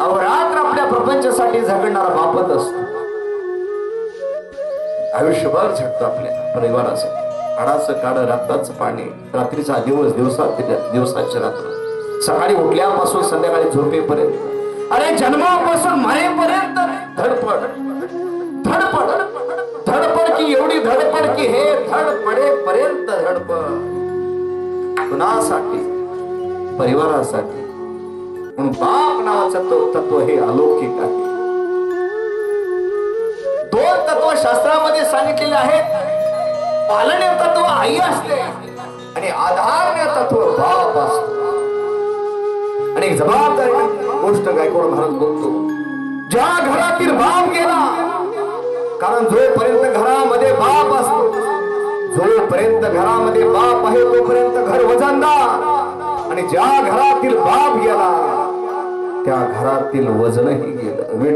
अवरात्र आपल्या प्रपंचासाठी झगडणारा बापत असतो. आयुष्यभर झटतो आपल्या परिवारासाठी हाडाचं काढ रक्ताचं पाणी रात्रीचा दिवस दिवसात दिवसाची रात्र. सकाळी उठल्यापासून संध्याकाळी झोपेपर्यंत. अरे जन्मापासून मरेपर्यंत धडपड. धडपड. धडपड की एवढी धडपड की हे धडपडेपर्यंत धडपड. कुणासाठी? परिवारासाठी. म्हणून बाप नावाचं तो तत्व हे अलौकिक आहे. दोन तत्व शास्त्रामध्ये सांगितलेले आहेत. पालनीय तत्व आई असते आणि आधारनीय तत्व बाप असतो. आणि जबाबदारी गोष्ट गायकवाड महाराज बोलतो ज्या घरातील बाप गेला कारण जोपर्यंत घरामध्ये बाप असतो जोपर्यंत घरामध्ये बाप आहे तोपर्यंत घर वजनदार. आणि ज्या घरा त्या घरातील वजनही गेलं.